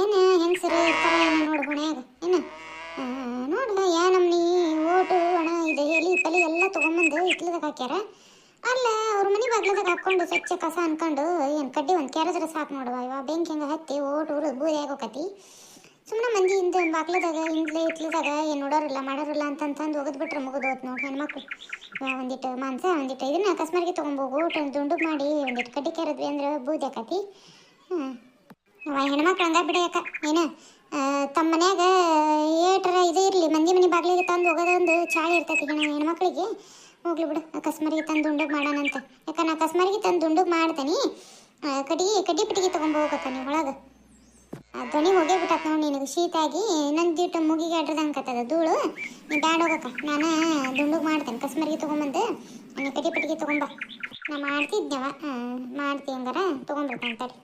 ಏನು ಹೆಂಗಸರು ಇರ್ತಾರ ನೋಡು ಹೊಣ್ಯಾಗ ಏನು ನೋಡು ಯಾ ನಮ್ನಿ ಓಟು ಒಣ ಇದು ಎಲಿ ಪಲಿ ಎಲ್ಲ ತೊಗೊಂಬಂದು ಇಟ್ಲದಾಗ ಹಾಕ್ಯಾರ. ಅಲ್ಲ ಅವ್ರ ಮನೆ ಬಾಗ್ಲದಾಗ ಹಾಕ್ಕೊಂಡು ಸ್ವಚ್ಛ ಕಸ ಅನ್ಕೊಂಡು ಏನು ಕಡ್ಡಿ ಒಂದು ಕ್ಯಾರದ್ರ ಸಾಕು ನೋಡುವ ಇವ ಬೆಂಕಿ ಹತ್ತಿ ಓಟು ಉರಿದು ಬೂದಿ ಆಗೋಕತಿ. ಸುಮ್ಮನೆ ಮಂದಿ ಹಿಂದೆ ಬಾಗ್ಲದಾಗ, ಹಿಂದ್ಲೆ ಇಟ್ಲದಾಗ ಏನು ನೋಡೋರಿಲ್ಲ, ಮಾಡೋರಿಲ್ಲ ಅಂತಂತಂದು ಒಗದು ಬಿಟ್ರೆ ಮುಗಿದು ನೋಡಿ ಹೆಣ್ಮಕ್ಳು. ಒಂದಿಟ್ಟು ಮಾಂಸ ಒಂದಿಟ್ಟು ಇದನ್ನ ಊಟ ದುಂಡು ಮಾಡಿ ಒಂದಿಟ್ಟು ಕಡ್ಡಿ ಕೆರದ್ವಿ ಅಂದ್ರೆ ಬೂದಿ ಆಕತಿ. ಹಾಂ ಅವ ಹೆಣ್ಮಕ್ಳು ಹಂಗ ಬಿಡಕ್ಕ ಏನ ತಮ್ಮ ಮನ್ಯಾಗ ಏಟ್ರ ಇದು ಇರಲಿ, ಮಂದಿ ಮನೆ ಬಾಗಿಲಿಗೆ ತಂದು ಹೋಗೋದೊಂದು ಚಾಳಿ ಇರ್ತೈತಿ ಹೆಣ, ಹೆಣ್ಮಕ್ಳಿಗೆ. ಹೋಗ್ಲಿ ಬಿಡು, ಅಕಸ್ಮಾರಿಗೆ ತಂದು ದುಂಡುಗ್ ಮಾಡೋಣಂತ ಯಾಕಂದ್ರೆ ಅಕಸ್ಮಾರಿಗೆ ತಂದು ದುಂಡುಗ್ ಮಾಡ್ತೀನಿ. ಕಡಿ, ಕಡ್ಡಿ ಪಿಟಿಗೆ ತೊಗೊಂಡು ಹೋಗಕ್ಕ ನೀವು ಒಳಗೆ. ಧ್ವನಿ ಹೋಗೇ ಬಿಟ್ಟತ್ ನೋಡಿ ನಿನಗೆ ಶೀತ ಆಗಿ ಇನ್ನೊಂದಿಟ್ಟು ಮುಗಿಗೆ ಅಡ್ರದಂಗೆ ಕತ್ತದ ಧೂಳು. ನೀ ಬ್ಯಾಡ ಹೋಗಕ್ಕ, ನಾನು ದುಂಡುಗ್ ಮಾಡ್ತೇನೆ ಕಸ್ಮರಿಗೆ ತೊಗೊಂಬಂದು. ನೀನು ಕಡಿ ಪಟ್ಟಿಗೆ ತೊಗೊಂಬ ನಾ ಮಾಡ್ತಿದ್ದೆವ ಮಾಡ್ತಿ ಹಂಗಾರ ತೊಗೊಂಬರ್ತಾನೆ ತಡಿ.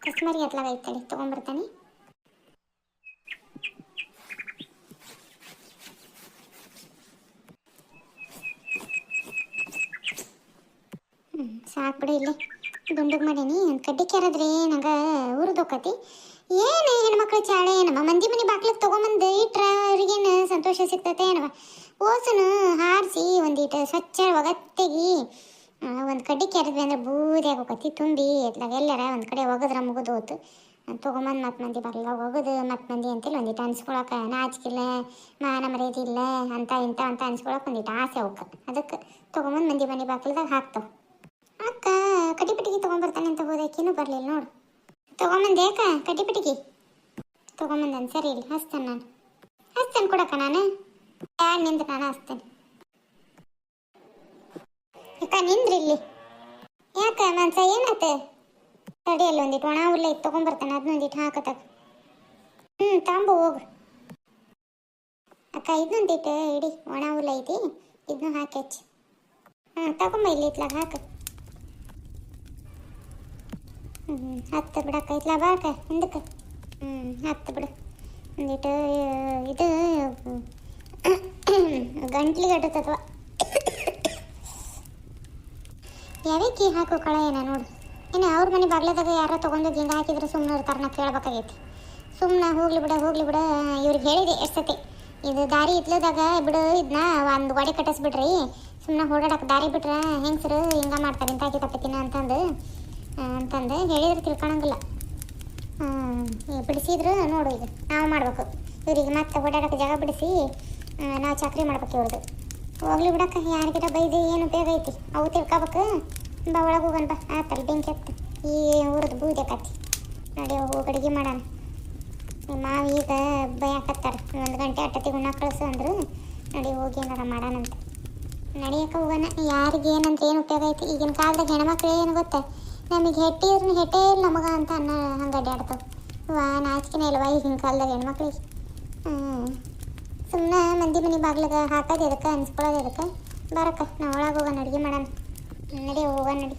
ಕಸ್ಮರಿಗೆ ಹತ್ಲಾಗ ಐತೆ ತಡಿ ತೊಗೊಂಬರ್ತಾನೆ ಸಾಕು ಬಿಡು ಇಲ್ಲಿ ದುಂಡಗ್ ಮಾಡೇನಿ ಒಂದು ಕಡ್ಡಿ ಊರು ನಂಗೆ ಉರಿದೋಕತಿ. ಏನು ಹೆಣ್ಮಕ್ಳು ಚಾಳೆ, ನಮ್ಮ ಮಂದಿ ಮನೆ ಬಾಗ್ಲಿಗೆ ತೊಗೊಂಬಂದು ಇಟ್ರ ಅವ್ರಿಗೇನು ಸಂತೋಷ ಸಿಗ್ತತೆ ಏನವ? ಓಸನು ಹಾರಿಸಿ ಒಂದಿಟ್ಟು ಸ್ವಚ್ಛ ಒಗತ್ತೆಗಿ ಒಂದು ಕಡ್ಡಿ ಕೆರೆದ್ವಿ ಅಂದ್ರೆ ಬೂದಿ ಹೋಗತಿ, ತುಂಬಿ ಎಲ್ಲರ ಒಂದು ಕಡೆ ಒಗದ್ರ ಮುಗಿದು ಹೋತು. ತೊಗೊಂಬಂದು ಮತ್ತೆ ಮಂದಿ ಬರಲ್ಲ ಒಗದು ಮತ್ತೆ ಮಂದಿ ಅಂತೇಳಿ ಒಂದಿಟ್ಟು ಅನ್ಸ್ಕೊಳಕ್ಕೆ ನಾಚಿಕಿಲ್ಲ ಮಾನ ಮರ್ಯಾದೆ ಇಲ್ಲ, ಅಂತ ಇಂಥ ಅಂತ ಅನ್ಸ್ಕೊಳಕ್ಕೆ ಒಂದಿಟ್ಟು ಆಸೆ ಅವಕ್ಕೆ. ಅದಕ್ಕೆ ತೊಗೊಂಬಂದು ಮಂದಿ ಮನೆ ಬಾಗ್ಲದಾಗ ಹಾಕ್ತಾವ. ಅಕ್ಕ ಕಟಿಪಿಟಿಗೆ ತೊಗೊಂಬರ್ತಾನೆ ಅಂತ ಹೋದಕ್ಕಿನ್ನೂ ಬರಲಿಲ್ಲ ನೋಡು. ತೊಗೊಂಬಂದೆ ಅಕ್ಕ ಕಟಿಪಿಟಿಗೆ ತೊಗೊಂಬಂದನ್, ಸರಿ ಇಲ್ಲಿ ಹಚ್ತೇನೆ ನಾನು. ಹಚ್ತೇನೆ ಕೊಡಕ್ಕ ನಾನು? ಯಾರು ನಿಂದು ನಾನು ಹಚ್ತೇನೆ? ನಿಂದ್ರಿ ಇಲ್ಲಿ ಯಾಕ ಮನ್ಸ ಏನಾತ? ತಡಿಯಲ್ಲಿ ಒಂದಿಟ್ಟು ಒಣ ಹುಲ್ಲ ಇತ್ತು, ತೊಗೊಂಬರ್ತಾನೆ ಅದನ್ನೊಂದಿಟ್ಟು ಹಾಕತಕ್ಕ ಹ್ಞೂ ತಾಂಬು ಹೋಗು. ಅಕ್ಕ ಇದನ್ನೊಂದಿಟ್ಟು ಇಡಿ, ಒಣ ಹುಲ್ಲ ಐತಿ ಇದನ್ನು ಹಾಕಿ ಹಚ್ಚಿ. ತಗೊಂಬ ಇಲ್ಲಿ ಇತ್ಲಾಗ ಹಾಕು. ಹ್ಞೂ ಹತ್ತು ಬಿಡಕ್ಕ ಇತ್ಲಾ ಬಾಕ ಹಿಂದಕ್ಕೆ. ಹ್ಞೂ ಹತ್ತು ಬಿಡು. ಒಂದಿಟ್ಟು ಇದು ಗಂಟ್ಲಿಗೆ ಅಡ್ಡತ್ತವ ಯಾವಕ್ಕೆ ಹಾಕು ಕಳ ಏನ ನೋಡು. ಏನು ಅವ್ರ ಮನೆ ಬಾಗ್ಲದಾಗ ಯಾರೋ ತೊಗೊಂಡು ಹಿಂಗೆ ಹಾಕಿದ್ರೆ ಸುಮ್ಮನೆ ಇರ್ತಾರೆ ನಾ ಕೇಳ್ಬೇಕಾಗೈತಿ. ಸುಮ್ಮನೆ ಹೋಗ್ಲಿ ಬಿಡ ಹೋಗ್ಲಿ ಬಿಡ ಇವ್ರಿಗೆ ಹೇಳಿದೆ ಎಷ್ಟು ಸತಿ. ಇದು ದಾರಿ ಇತ್ಲದಾಗ ಬಿಡು ಇದನ್ನ ಒಂದು ಗೋಡೆ ಕಟ್ಟಿಸ್ಬಿಡ್ರಿ. ಸುಮ್ಮನೆ ಓಡಾಡಕ್ಕೆ ದಾರಿ ಬಿಟ್ರೆ ಹೆಂಗಸರು ಹಿಂಗೆ ಮಾಡ್ತಾರೆ ಇಂಥ ತಪ್ಪತಿನ ಅಂತಂದು ಆ, ಅಂತಂದು ಹೇಳಿದ್ರು ತಿಳ್ಕೊಳಂಗಿಲ್ಲ. ಬಿಡಿಸಿದ್ರು ನೋಡು ಈಗ ನಾವು ಮಾಡ್ಬೇಕು. ಇವ್ರಿಗೆ ಮತ್ತೆ ಓಡಾಡಕ್ಕೆ ಜಾಗ ಬಿಡಿಸಿ ನಾವು ಚಾಕ್ರಿ ಮಾಡ್ಬೇಕು ಇವ್ರದ್ದು ಹೋಗ್ಲಿ ಬಿಡಕ್ಕ, ಯಾರಿಗಿರ ಬೈದು ಏನು ಉಪಯೋಗ ಐತಿ? ಅವು ತಿಳ್ಕೊಬೇಕು? ಬಾ, ಒಳಗೆ ಹೋಗೋಣ ಬಾ. ಆತಲ್ಲ ಬೆಂಕಿ ಹತ್ತು. ಈ ಊರದ್ದು ಬೂದೆ ಕತ್ತಿ ನೋಡಿ, ಹೋಗಿ ಅಡುಗೆ ಮಾಡೋಣ. ನಿಮ್ಮ ಮಾವ ಈಗ ಬೈಯಾಕತ್ತಾರ. ಒಂದು ಗಂಟೆ ಅಟ್ಟತಿ ಉಣ್ಣ ಕಳಿಸು ಅಂದ್ರು. ನೋಡಿ, ಹೋಗಿ ಏನಾರ ಮಾಡೋಣಂತ ನಡಿಯಕ್ಕೆ ಹೋಗೋಣ. ಯಾರಿಗೆ ಏನಂತ ಏನು ಉಪಯೋಗ ಐತಿ? ಈಗಿನ ಕಾಲದಾಗ ಹೆಣ್ಮಕ್ಳು ಏನು ಗೊತ್ತಾ? ನಮಗೆ ಹೆಟ್ಟಿದ್ರು ಹೆಟ್ಟೇ ಇಲ್ಲ ನಮಗ ಅಂತ ಅನ್ನ ಹಂಗೆ ಅಡ್ಡಾಡ್ತಾವ ವಾ, ನಾಚಿಕೆನೇ ಇಲ್ವಾ ಈಗಿನ ಕಾಲದಾಗ ಹೆಣ್ಮಕ್ಳಿಗೆ? ಸುಮ್ಮನೆ ಮಂದಿ ಮನೆ ಬಾಗ್ಲಾಗ ಹಾಕೋದು ಎದಕ್ಕೆ ಅನ್ಸ್ಕೊಳ್ಳೋದು ಎದಕ್ಕೆ? ಬರಕ್ಕ, ನಾವು ಒಳಗೆ ಹೋಗೋಣ, ಅಡುಗೆ ಮಾಡೋಣ. ನಡಿ, ಹೋಗೋಣ ನಡಿ.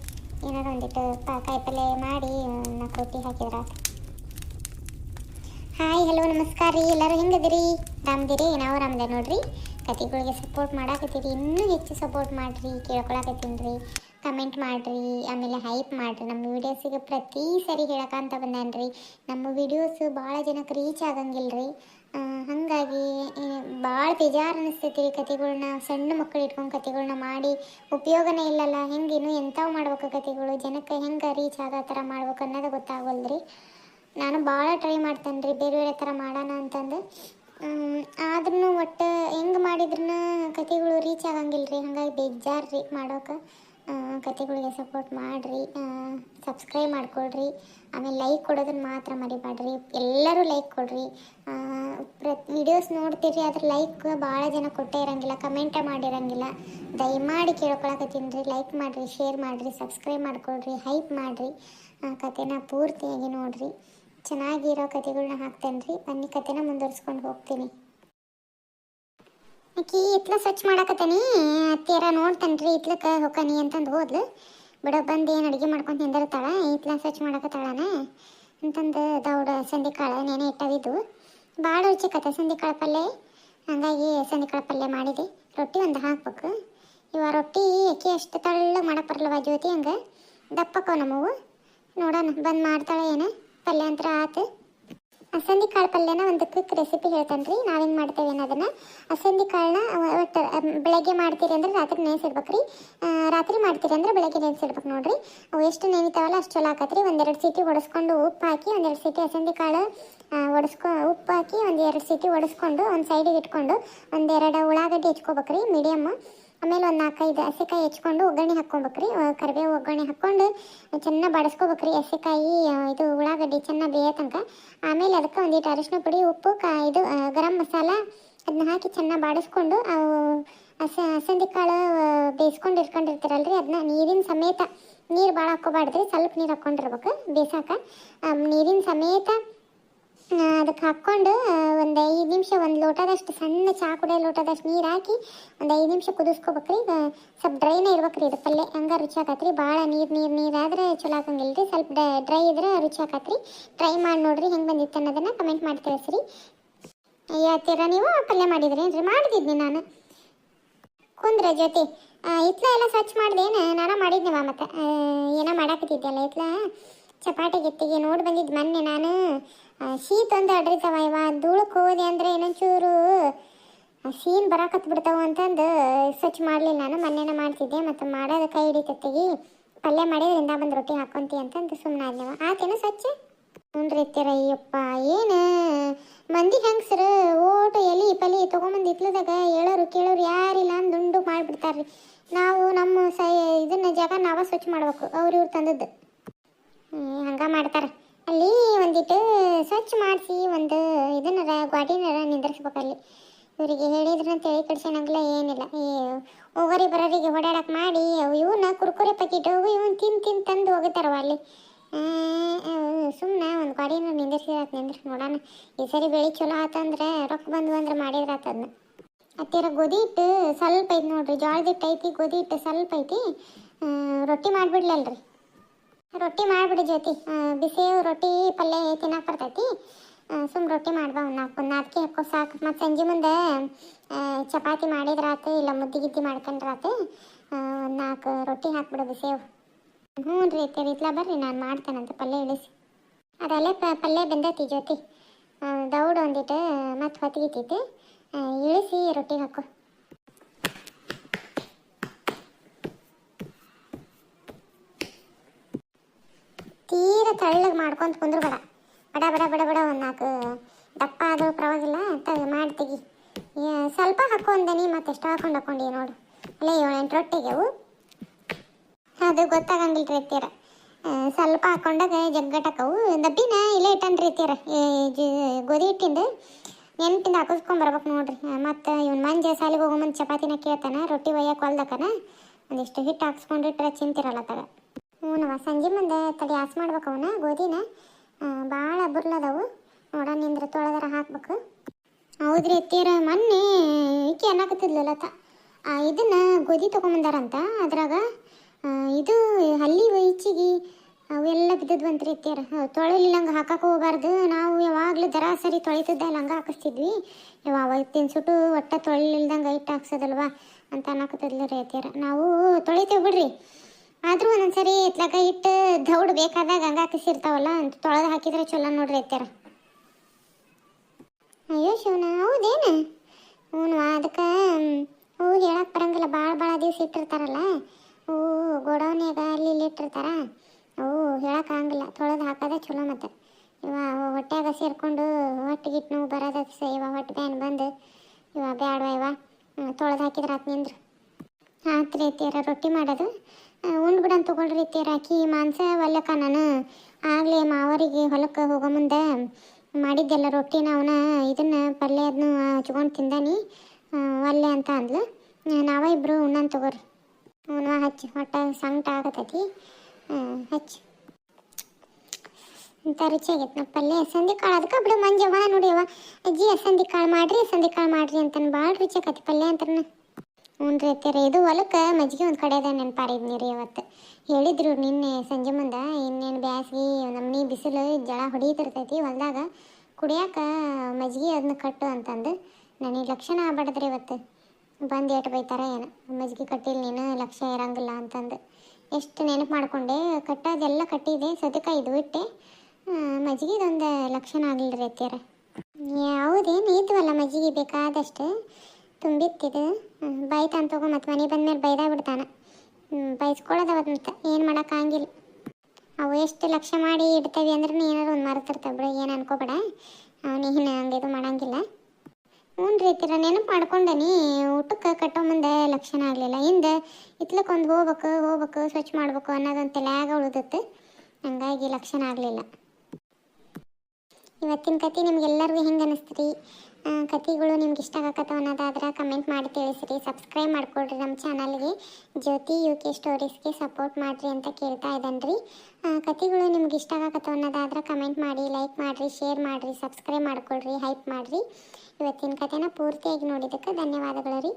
ಏನಾರ ಒಂದಿಟ್ಟು ಕಾಯಿಪಲ್ಲೆ ಮಾಡಿ ನಾ ರೊಟ್ಟಿ ಹಾಕಿದ್ರ. ಹಾಯ್ ಹಲೋ ನಮಸ್ಕಾರ ರೀ. ಎಲ್ಲರೂ ಹೆಂಗದಿರಿ? ರಾಮದಿರಿ, ನಾವು ರಾಮದ ನೋಡ್ರಿ. ಕತೆಗಳಿಗೆ ಸಪೋರ್ಟ್ ಮಾಡಾಕತ್ತೀರಿ. ಇನ್ನೂ ಹೆಚ್ಚು ಸಪೋರ್ಟ್ ಮಾಡಿರಿ, ಕೇಳ್ಕೊಳಕತ್ತೀನಿ ರೀ. ಕಮೆಂಟ್ ಮಾಡಿರಿ, ಆಮೇಲೆ ಹೈಪ್ ಮಾಡಿರಿ. ನಮ್ಮ ವೀಡಿಯೋಸಿಗೆ ಪ್ರತಿ ಸರಿ ಹೇಳಕ್ಕಂತ ಬಂದಾನ್ರಿ. ನಮ್ಮ ವೀಡಿಯೋಸು ಭಾಳ ಜನಕ್ಕೆ ರೀಚ್ ಆಗಂಗಿಲ್ಲ ರೀ ಹಾಗಾಗಿ ಭಾಳ ಬೇಜಾರು ಅನಿಸ್ತೈತಿ ರೀ ಕತೆಗಳ್ನ ಸಣ್ಣ ಮಕ್ಕಳು ಇಟ್ಕೊಂಡು ಕತೆಗಳ್ನ ಮಾಡಿ. ಉಪಯೋಗನೇ ಇಲ್ಲಲ್ಲ, ಹೆಂಗೆ ಇನ್ನೂ ಎಂಥವು ಮಾಡ್ಬೇಕು ಕತೆಗಳು ಜನಕ್ಕೆ ಹೆಂಗೆ ರೀಚ್ ಆಗೋ ಥರ ಮಾಡ್ಬೇಕು ಅನ್ನೋದು ಗೊತ್ತಾಗಲ್ಲರಿ ನಾನು ಭಾಳ ಟ್ರೈ ಮಾಡ್ತೇನೆ ರೀ ಬೇರೆ ಬೇರೆ ಥರ ಮಾಡೋಣ ಅಂತಂದು. ಆದ್ರೂ ಒಟ್ಟು ಹೆಂಗೆ ಮಾಡಿದ್ರೂ ಕತೆಗಳು ರೀಚ್ ಆಗಂಗಿಲ್ಲ ರೀ ಹಾಗಾಗಿ ಬೇಜಾರು ರೀ ಮಾಡೋಕೆ. ಕತೆಗಳಿಗೆ ಸಪೋರ್ಟ್ ಮಾಡಿರಿ ಸಬ್ಸ್ಕ್ರೈಬ್ ಮಾಡ್ಕೊಳ್ರಿ ಆಮೇಲೆ ಲೈಕ್ ಕೊಡೋದನ್ನು ಮಾತ್ರ ಮರಿಬೇಡ್ರಿ ಎಲ್ಲರೂ ಲೈಕ್ ಕೊಡ್ರಿ. ಪ್ರತಿ ವಿಡಿಯೋಸ್ ನೋಡ್ತೀರಿ ಅದ್ರ ಲೈಕ್ ಭಾಳ ಜನ ಕೊಟ್ಟೇ ಇರಂಗಿಲ್ಲ ಕಮೆಂಟ ಮಾಡಿರಂಗಿಲ್ಲ. ದಯಮಾಡಿ ಕೇಳ್ಕೊಳಕತ್ತೀನಿ ರೀ ಲೈಕ್ ಮಾಡಿರಿ ಶೇರ್ ಮಾಡಿರಿ ಸಬ್ಸ್ಕ್ರೈಬ್ ಮಾಡ್ಕೊಳ್ರಿ ಹೈಪ್ ಮಾಡಿರಿ. ಕತೆನ ಪೂರ್ತಿಯಾಗಿ ನೋಡಿರಿ. ಚೆನ್ನಾಗಿರೋ ಕತೆಗಳನ್ನ ಹಾಕ್ತೇನೆ ರೀ ಬನ್ನಿ ಕತೆನ ಮುಂದುವರ್ಸ್ಕೊಂಡು ಹೋಗ್ತೀನಿ. ಆಕಿ ಇತ್ಲ ಸ್ವಚ್ಛ ಮಾಡಾಕತ್ತೇನಿ, ಅತ್ತಿಯರ ನೋಡ್ತಾನ್ರಿ ಇತ್ಲಕ್ಕ ಹೊಕ್ಕನಿ ಅಂತಂದು ಹೋದ್ಲು. ಬಿಡ, ಬಂದು ಏನು ಅಡುಗೆ ಮಾಡ್ಕೊಂಡು ನಿಂದಿರ್ತಾಳ, ಇತ್ಲ ಸ್ವಚ್ಛ ಮಾಡಾಕತ್ತಾಳನ? ಅಂತಂದು ದೌಡ ಸಂಧಿಕಾಳು ನೆನೆ ಇಟ್ಟವಿದ್ದು ಭಾಳ ರುಚಿಕತ್ತೆ ಸಂಧಿಕಾಳು ಪಲ್ಯ. ಹಾಗಾಗಿ ಸಂಧಿಕಾಳು ಪಲ್ಯ ಮಾಡಿದೆ. ರೊಟ್ಟಿ ಒಂದು ಹಾಕ್ಬೇಕು. ಇವ ರೊಟ್ಟಿ ಅಕ್ಕಿ ಅಷ್ಟು ತಳ್ಳು ಮಾಡಕ್ಕೆ ಬರಲ್ವ ಜ್ಯೋತಿ ಹಂಗೆ. ದಪ್ಪಕ್ಕವ ನಮ್ಮವು ನೋಡೋಣ ಬಂದು ಮಾಡ್ತಾಳೆ ಏನು ಪಲ್ಯ ಅಂತ ಆತು. ಅಸಂದಿ ಕಾಳು ಪಲ್ಯನ ಒಂದು ಕ್ವಿಕ್ ರೆಸಿಪಿ ಹೇಳ್ತೇನೆ ರೀ ನಾವೇನು ಮಾಡ್ತೇವೆ ಅನ್ನೋದನ್ನು. ಅಸಂದಿ ಕಾಳನ್ನ ಒಟ್ಟು ಬೆಳಗ್ಗೆ ಮಾಡ್ತೀರಿ ಅಂದ್ರೆ ರಾತ್ರಿ ನೆನೆಸಿಡ್ಬೇಕು ರೀ ರಾತ್ರಿ ಮಾಡ್ತೀರಿ ಅಂದ್ರೆ ಬೆಳಗ್ಗೆ ನೆನೆಸಿಡ್ಬೇಕು ನೋಡಿರಿ. ಅವು ಎಷ್ಟು ನೆನಿತಾವಲ್ಲ ಅಷ್ಟು ಚಲೋ ಆಕತ್ರಿ. ಒಂದೆರಡು ಸೀಟಿ ಒಡಿಸ್ಕೊಂಡು ಉಪ್ಪು ಹಾಕಿ, ಒಂದೆರಡು ಸೀಟಿ ಅಸಂದಿ ಕಾಳು ಒಡಿಸ್ಕೊ, ಉಪ್ಪು ಹಾಕಿ ಒಂದು ಎರಡು ಸೀಟಿ ಒಡಿಸ್ಕೊಂಡು ಒಂದು ಸೈಡಿಗೆ ಇಟ್ಕೊಂಡು ಒಂದೆರಡು ಉಳ್ಳಾಗಡ್ಡಿ ಹೆಚ್ಕೋಬೇಕ್ರಿ ಮೀಡಿಯಮ್ ಆಮೇಲೆ ಒಂದು ನಾಲ್ಕೈದು ಹಸಿಕಾಯಿ ಹೆಚ್ಕೊಂಡು ಒಗ್ಗರಣೆ ಹಾಕ್ಕೊಬೇಕ್ರಿ. ಕರಿಬೇವು ಒಗ್ಗರಣೆ ಹಾಕ್ಕೊಂಡು ಚೆನ್ನಾಗಿ ಬಾಡಿಸ್ಕೋಬೇಕ್ರಿ. ಹಸಿಕಾಯಿ ಇದು ಉಳ್ಳಾಗಡ್ಡಿ ಚೆನ್ನಾಗಿ ಬೇಯೋ ತನಕ. ಆಮೇಲೆ ಅದಕ್ಕೆ ಒಂದಿಟ್ಟು ಅರಿಶಿನ ಪುಡಿ, ಉಪ್ಪು, ಕಾ, ಇದು ಗರಂ ಮಸಾಲ ಅದನ್ನ ಹಾಕಿ ಚೆನ್ನಾಗಿ ಬಾಡಿಸ್ಕೊಂಡು ಹಸ ಹಸಂದಿ ಕಾಳು ಬೇಯಿಸ್ಕೊಂಡು ಇಟ್ಕೊಂಡಿರ್ತೀರಲ್ರಿ ಅದನ್ನ ನೀರಿನ ಸಮೇತ ನೀರು ಭಾಳ ಹಾಕ್ಕೋಬಾರ್ದ್ರಿ ಸ್ವಲ್ಪ ನೀರು ಹಾಕ್ಕೊಂಡಿರ್ಬೇಕು ಬೇಸಾಕ. ನೀರಿನ ಸಮೇತ ಅದಕ್ಕೆ ಹಾಕ್ಕೊಂಡು ಒಂದು ಐದು ನಿಮಿಷ ಒಂದು ಲೋಟದಷ್ಟು ಸಣ್ಣ ಚಹಾ ಕುಡಿಯೋ ಲೋಟದಷ್ಟು ನೀರು ಹಾಕಿ ಒಂದು ಐದು ನಿಮಿಷ ಕುದಿಸ್ಕೋಬೇಕ್ರಿ. ಈಗ ಸ್ವಲ್ಪ ಡ್ರೈನೇ ಇರ್ಬೇಕ್ರಿ ಇದು ಪಲ್ಯ ಹಂಗೆ ರುಚಿ ಆಕತ್ರಿ. ಭಾಳ ನೀರು ನೀರು ನೀರು ಆದರೆ ಚಲೋ ಆಗಂಗಿಲ್ಲ ರೀ ಸ್ವಲ್ಪ ಡ್ರೈ ಇದ್ರೆ ರುಚಿ ಆಕತ್ರಿ. ಟ್ರೈ ಮಾಡಿ ನೋಡ್ರಿ ಹೆಂಗೆ ಬಂದಿತ್ತು ಅನ್ನೋದನ್ನು ಕಮೆಂಟ್ ಮಾಡಿ ತಿಳಿಸ್ರಿ. ಹೇಳ್ತೀರಾ ನೀವು ಪಲ್ಯ ಮಾಡಿದ್ರಿ ಏನ್ರಿ? ಮಾಡಿದ್ನಿ ನಾನು. ಕುಂದ್ರ ಜೊತೆ ಇತ್ಲ ಎಲ್ಲ ಸ್ವಚ್ಛ ಮಾಡ್ದೇನು ನಾನು ಮಾಡಿದ್ನವ ಮತ್ತೆ? ಏನೋ ಮಾಡಾಕತ್ತಿದ್ದೆಲ್ಲ ಇತ್ಲ ಚಪಾಟಿ ಗಿತ್ತಿಗೆ ನೋಡಿ ಬಂದಿದ್ದು ಮೊನ್ನೆ ನಾನು. ಶೀತ ಒಂದು ಅಡ್ರಿತಾವ, ಇವ ಧೂಳಕ್ಕೆ ಹೋದೆ ಅಂದರೆ ಇನ್ನೊಂಚೂರು ಸೀನ್ ಬರಾಕತ್ ಬಿಡ್ತಾವ ಅಂತಂದು ಸ್ವಚ್ಛ ಮಾಡಲಿಲ್ಲ ನಾನು. ಮೊನ್ನೆನೇ ಮಾಡ್ತಿದ್ದೆ ಮತ್ತು ಮಾಡೋದು ಕೈ ಹಿಡಿತತ್ತಿಗೆ ಪಲ್ಯ ಮಾಡಿದ್ರಿಂದ ಬಂದು ರೊಟ್ಟಿ ಹಾಕೊಂತಿ ಅಂತಂದು ಸುಮ್ಮನೆ ಆದ್ನವ. ಆತೇನು ಸ್ವಚ್ಛ? ಹ್ಞೂ ಅಯ್ಯಪ್ಪ, ಏನು? ಮಂದಿ ಹೆಂಗಸ್ರು ಓಟು ಎಲಿ ಪಲಿ ತೊಗೊಂಬಂದು ಇತ್ಲದಾಗ ಹೇಳೋರು ಕೇಳೋರು ಯಾರಿಲ್ಲ ಅಂದು ದುಂಡು ಮಾಡಿಬಿಡ್ತಾರ್ರಿ. ನಾವು ನಮ್ಮ ಸ ಇದನ್ನ ಜಾಗ ನಾವೇ ಸ್ವಚ್ಛ ಮಾಡ್ಬೇಕು. ಅವ್ರು ಇವ್ರು ತಂದದ್ದು. ಹಂಗೆ ಮಾಡ್ತಾರೆ. ಅಲ್ಲಿ ಒಂದಿಟ್ಟು ಸ್ವಚ್ಛ ಮಾಡಿಸಿ ಒಂದು ಇದನ್ನರ ಗಾಡಿನಾರ ನಿಂದ್ರಿಸ್ಬೇಕು ಅಲ್ಲಿ. ಇವರಿಗೆ ಅಂತ ಹೇಳಿ ಕಡ್ಸೋಣಂಗಿಲ್ಲ ಏನಿಲ್ಲ. ಈ ಹೋಗೋರಿ ಬರೋರಿಗೆ ಓಡಾಡಕ್ಕೆ ಮಾಡಿ, ಅವು ಇವನ್ನ ಕುರ್ಕುರೆ ಪ್ಯಾಕೆಟ್ ಹೋಗು ಇವನ್ ತಿನ್ ತಿನ್ ತಂದು ಹೋಗುತ್ತಾರವ ಅಲ್ಲಿ. ಸುಮ್ಮನೆ ಒಂದು ಗಾಡಿನ ನಿಂದಿರ್ಸಿರತ್ ನಿಂದ್ರಿಸಿ ನೋಡೋಣ. ಈ ಸರಿ ಬೆಳೆ ಚಲೋ ಆತಂದ್ರೆ ರೊಕ್ಕ ಬಂದ್ವು ಅಂದ್ರೆ ಮಾಡಿದ್ರೆ ಆತದನ್ನ ಹತ್ತಿರ ಗೋಧಿ ಹಿಟ್ಟು ಸ್ವಲ್ಪ ಐತಿ ನೋಡ್ರಿ, ಜೋಳದ ಹಿಟ್ಟು ಐತಿ, ಗೋಧಿ ಹಿಟ್ಟು ಸ್ವಲ್ಪ ಐತಿ. ರೊಟ್ಟಿ ಮಾಡಿಬಿಡ್ಲಲ್ರಿ. ರೊಟ್ಟಿ ಮಾಡ್ಬಿಡಿ ಜ್ಯೋತಿ. ಬಿಸಿ ರೊಟ್ಟಿ ಪಲ್ಯ ತಿನ್ನಕ್ಕೆ ಬರ್ತೈತಿ. ಸುಮ್ ರೊಟ್ಟಿ ಮಾಡ್ಬಾ ನಾಲ್ಕು ನಾಲ್ಕು ಹಾಕೋ ಸಾಕು. ಮತ್ತು ಸಂಜೆ ಮುಂದೆ ಚಪಾತಿ ಮಾಡಿದ್ರಾತು, ಇಲ್ಲ ಮುದ್ದೆ ಗಿದ್ದಿ ಮಾಡ್ಕೊಂಡ್ರಾತು ನಾಲ್ಕು ರೊಟ್ಟಿ ಹಾಕ್ಬಿಡು ಬಿಸೇವು ಹ್ಞೂ ರೀ ಇತ್ಲ ಬರ್ರಿ, ನಾನು ಮಾಡ್ತೇನಂತ, ಪಲ್ಯ ಇಳಿಸಿ. ಅದಲ್ಲೇ ಪ ಪಲ್ಯ ಬೆಂದೈತಿ ಜ್ಯೋತಿ. ದೌಡ್ ಒಂದಿಟ್ಟು ಮತ್ತು ಹೊತ್ತಿಗಿತ್ತೈತಿ ಇಳಿಸಿ ರೊಟ್ಟಿ ಹಾಕು. ತೀರ ತಳ್ಳಗೆ ಮಾಡ್ಕೊಂತ ಕುಂದ್ರು ಬೇಡ, ಬಡ ಬಡ ಬಡ ಬಡ ಒಂದು ನಾಲ್ಕು. ದಪ್ಪ ಆದರೂ ಪರವಾಗಿಲ್ಲ, ಅಂತ ಮಾಡಿ ತೆಗಿ. ಏ- ಸ್ವಲ್ಪ ಹಾಕೋ ನೀ ಮತ್ತೆ ಎಷ್ಟು ಹಾಕೊಂಡು ಹಾಕೊಂಡಿ ನೋಡು. ಅಲ್ಲೇ ಏಳೆಂಟು ರೊಟ್ಟಿಗೆ ಅವು ಅದು ಗೊತ್ತಾಗಂಗಿಲ್ಲ ರೀತಿಯರ ಸ್ವಲ್ಪ ಹಾಕೊಂಡಾಗ ಜಗ್ಗಟಕ್ಕವು ದಬ್ಬಿನ ಇಲ್ಲೇ ಇಟ್ಟನ್ ರೀತಿಯರ ಗೋಧಿ ಹಿಟ್ಟಿಂದ ನೆನಪಿಂದ ಹಾಕಿಸ್ಕೊಂಬರ್ಬೇಕು ನೋಡ್ರಿ. ಮತ್ತು ಇವ್ನ ಮಂಜ ಸಾಲಿಗೆ ಹೋಗೋ ಮುಂದೆ ಚಪಾತಿನ ಕೇಳ್ತಾನ, ರೊಟ್ಟಿ ಒಯ್ಯಕ್ಕೆ ಒಂದಿಷ್ಟು ಹಿಟ್ಟು ಹಾಕ್ಸ್ಕೊಂಡಿಟ್ರೆ ಚಿಂತಿರಲ್ಲ ತಗ. ಹ್ಞೂನವ ಸಂಜೆ ಮುಂದೆ ತಡಿ ಆಸ್ ಮಾಡ್ಬೇಕು ಅವನ್ನ ಗೋಧಿನ. ಭಾಳ ಬುರ್ಲದವು. ನೋಡ ನಿಂದ್ರ ತೊಳೆದಾರ ಹಾಕ್ಬೇಕು. ಹೌದ್ರಿ ತೀರ ಮೊನ್ನೆ ಈಕೆ ಅನ್ನಕತ್ತಿದ್ಲಲ್ಲ ತ ಇದನ್ನ ಗೋಧಿ ತೊಗೊಂಬಂದಾರಂತ. ಅದ್ರಾಗ ಇದು ಹಲ್ಲಿ ಈಚಿಗೆ ಅವೆಲ್ಲ ಬಿದ್ದದ್ವಂತ್ರಿ ಅತ್ತೀರ ತೊಳಲಿಲ್ಲ ಹಂಗೆ ಹಾಕಕ್ಕೆ ಹೋಗ್ಬಾರ್ದು. ನಾವು ಯಾವಾಗಲೂ ದರ ಸರಿ ತೊಳಿತಿದ್ದ ಹಂಗೆ ಹಾಕಿಸ್ತಿದ್ವಿ. ಯಾವ ತಿನ್ಸುಟ್ಟು ಸುಟ್ಟು ಒಟ್ಟ ತೊಳಿಲಿಲ್ದಂಗೆ ಇಟ್ಟು ಹಾಕ್ಸೋದಲ್ವಾ ಅಂತ ಅನ್ನಕತ್ತಿದ್ಲು ರೀ ಅತ್ತೀರ ನಾವು ತೊಳಿತೇವೆ ಬಿಡ್ರಿ. ಆದ್ರೂ ಒಂದೊಂದ್ಸರಿ ಇತ್ಲಾಗ ಇಟ್ಟು ದೌಡ್ ಬೇಕಾದಾಗ ಹಂಗೆ ಹಾಕಿಸಿರ್ತಾವಲ್ಲ ಅಂತ ತೊಳೆದು ಹಾಕಿದ್ರೆ ಚಲೋ ನೋಡ್ರಿ ಐತ್ಯಾರ ಅಯ್ಯೋ ಶಿವನ ಹೌದೇನು? ಹ್ಞೂ ಅದಕ್ಕೆ ಹೂ ಹೇಳಕ್ಕೆ ಬರಂಗಿಲ್ಲ ಭಾಳ ಭಾಳ ದಿವಸ ಇಟ್ಟಿರ್ತಾರಲ್ಲ. ಹೂ ಗೋಡೌನ್ಯಾಗ ಅಲ್ಲಿ ಇಲ್ಲಿ ಇಟ್ಟಿರ್ತಾರ. ಅವು ಹೇಳಕ್ಕಾಗಂಗಿಲ್ಲ ತೊಳೆದು ಹಾಕೋದೇ ಚಲೋ ಮತ್ತೆ. ಇವ ಹೊಟ್ಟೆಗ ಸೇರ್ಕೊಂಡು ಹೊಟ್ಟೆಗಿಟ್ಟು ನೋವು ಬರೋದ ಇವ ಹೊಟ್ಟೆ ಬ್ಯಾನ್ ಬಂದು, ಇವ ಬ್ಯಾಡ್ವ ಇವ ತೊಳೆದು ಹಾಕಿದ್ರೆ ಆತ್ ನಿಂದ್ರು. ಆತ್ರಿ ಐತಿರ ರೊಟ್ಟಿ ಮಾಡೋದು. ಉಂಡು ಬಿಡಂತ ತಗೊಳ್ರಿ ಅಕ್ಕಿ ಮಾಂಸ ಒಲ್ಲಕ ನಾನು. ಆಗಲೇ ಮಾವರಿಗೆ ಹೊಲಕ್ಕೆ ಹೋಗೋ ಮುಂದೆ ಮಾಡಿದ್ದೆಲ್ಲ ರೊಟ್ಟಿನ ಅವನ ಇದನ್ನ ಪಲ್ಯ ಅದನ್ನು ಹಚ್ಕೊಂಡು ತಿಂದಾನಿ. ಒಲ್ಲೆ ಅಂತ ಅಂದ್ಲು. ನಾವ ಇಬ್ರು ಉಣ್ಣನ್ ತಗೋರಿ. ಉಣ್ಣ ಹಚ್ಚಿ ಹೊಟ್ಟೆ ಸಂಕಟ ಆಗತೈತಿ. ಹಚ್ಚಿ. ಇಂಥ ರುಚಿ ಆಗೈತೆ ನಮ್ಮ ಪಲ್ಯ. ಸಂಧಿ ಕಾಳು ಅದಕ್ಕೆ ಬಿಡು ಮಂಜವ್ವ, ನೋಡಿಯವ್ವ. ಅಜ್ಜಿ ಸಂಧಿ ಕಾಳು ಮಾಡ್ರಿ ಸಂಧಿ ಕಾಳು ಮಾಡ್ರಿ ಅಂತ ಭಾಳ ರುಚಿ ಆಕತಿ ಪಲ್ಯ ಅಂತಾನೆ ಹ್ಞೂ ರೀ ಅತ್ತೀರ ಇದು ಹೊಲಕ್ಕೆ ಮಜ್ಜಿಗೆ ಒಂದು ಕಡೆದ ನೆನಪಾರಿದ್ನಿ ರೀ ಅವತ್ತು ಹೇಳಿದ್ರು ನಿನ್ನೆ ಸಂಜೆ ಮುಂದೆ, ಇನ್ನೇನು ಬ್ಯಾಸ್ಗೆ ನಮ್ಮನಿ ಬಿಸಿಲು ಜಳ ಹೊಡೀತಿರ್ತೈತಿ, ಹೊಲದಾಗ ಕುಡಿಯಾಕ ಮಜ್ಜಿಗೆ ಅದನ್ನ ಕಟ್ಟು ಅಂತಂದು ನನಗೆ ಲಕ್ಷಣ ಆಗ್ಬಾರ್ದ್ರಿ ಇವತ್ತು. ಬಂದು ಏಟು ಬೈತಾರ ಏನು, ಮಜ್ಜಿಗೆ ಕಟ್ಟಿಲ್ಲ ನೀನು ಲಕ್ಷ್ಯ ಇರಂಗಿಲ್ಲ ಅಂತಂದು. ಎಷ್ಟು ನೆನಪು ಮಾಡ್ಕೊಂಡೆ, ಕಟ್ಟೋದೆಲ್ಲ ಕಟ್ಟಿದೆ, ಸದಕ ಇದು ಬಿಟ್ಟೆ ಮಜ್ಜಿಗೆದೊಂದು ಲಕ್ಷಣ ಆಗಲಿಲ್ಲ ರೀ ಅತ್ತಿಯರ. ಯಾವುದೇನು ಇದ್ವಲ್ಲ ಮಜ್ಜಿಗೆ ಬೇಕಾದಷ್ಟು? ತುಂಬಿತ್ತಿದು. ಅಂತ ತಗೋ ಮತ್ತು ಮನೆ ಬಂದ್ಮೇಲೆ ಬೈದಾಗ ಬಿಡ್ತಾನೆ. ಅವತ್ತು ಮತ್ತೆ. ಏನು ಮಾಡೋಕ್ಕಾಗಿಲ್ಲ ಅವು ಎಷ್ಟು ಲಕ್ಷ್ಯ ಮಾಡಿ ಇಡ್ತೇವೆ ಅಂದ್ರೆ ಏನಾದ್ರು ಒಂದು ಮರೆತಿರ್ತಾವೆ ಬಿಡು, ಏನು ಅನ್ಕೋಬೇಡ. ಅವನಿಗೆ ಹಂಗೆ ಇದು ಮಾಡೋಂಗಿಲ್ಲ. ಹ್ಞೂ ರೀತಿರ ನೆನಪು ಮಾಡ್ಕೊಂಡನಿ ಊಟಕ್ಕೆ ಕಟ್ಟೋ ಮುಂದೆ ಲಕ್ಷಣ ಆಗಲಿಲ್ಲ. ಹಿಂದೆ ಇತ್ಲಕ್ಕೊಂದು ಹೋಗ್ಬೇಕು ಹೋಗ್ಬೇಕು, ಸ್ವಚ್ಛ ಮಾಡ್ಬೇಕು ಅನ್ನೋದೊಂದು ತಲೆಯಾಗ ಉಳಿದತ್ತು ಹಂಗಾಗಿ ಲಕ್ಷಣ ಆಗಲಿಲ್ಲ. ಇವತ್ತಿನ ಕತೆ ನಿಮ್ಗೆಲ್ಲರಿಗೂ ಹೆಂಗೆ ಅನ್ನಿಸ್ತೀರಿ ಕತೆಗಳು ನಿಮ್ಗೆ ಇಷ್ಟ ಆಗತ್ತವ ಅನ್ನೋದಾದ್ರೆ ಕಮೆಂಟ್ ಮಾಡಿ ತಿಳಿಸ್ರಿ. ಸಬ್ಸ್ಕ್ರೈಬ್ ಮಾಡ್ಕೊಳ್ರಿ ನಮ್ಮ ಚಾನಲ್ಗೆ ಜ್ಯೋತಿ ಯು ಕೆ ಸ್ಟೋರೀಸ್ಗೆ ಸಪೋರ್ಟ್ ಮಾಡಿರಿ ಅಂತ ಕೇಳ್ತಾ ಇದ್ದಾನೆ ರೀ ಕತೆಗಳು ನಿಮ್ಗೆ ಇಷ್ಟ ಆಗತ್ತವ ಅನ್ನೋದಾದ್ರೆ ಕಮೆಂಟ್ ಮಾಡಿ ಲೈಕ್ ಮಾಡಿರಿ ಶೇರ್ ಮಾಡಿರಿ ಸಬ್ಸ್ಕ್ರೈಬ್ ಮಾಡ್ಕೊಳ್ರಿ ಹೈಪ್ ಮಾಡಿರಿ. ಇವತ್ತಿನ ಕತೆನ ಪೂರ್ತಿಯಾಗಿ ನೋಡಿದ್ದಕ್ಕೆ ಧನ್ಯವಾದಗಳು ರೀ.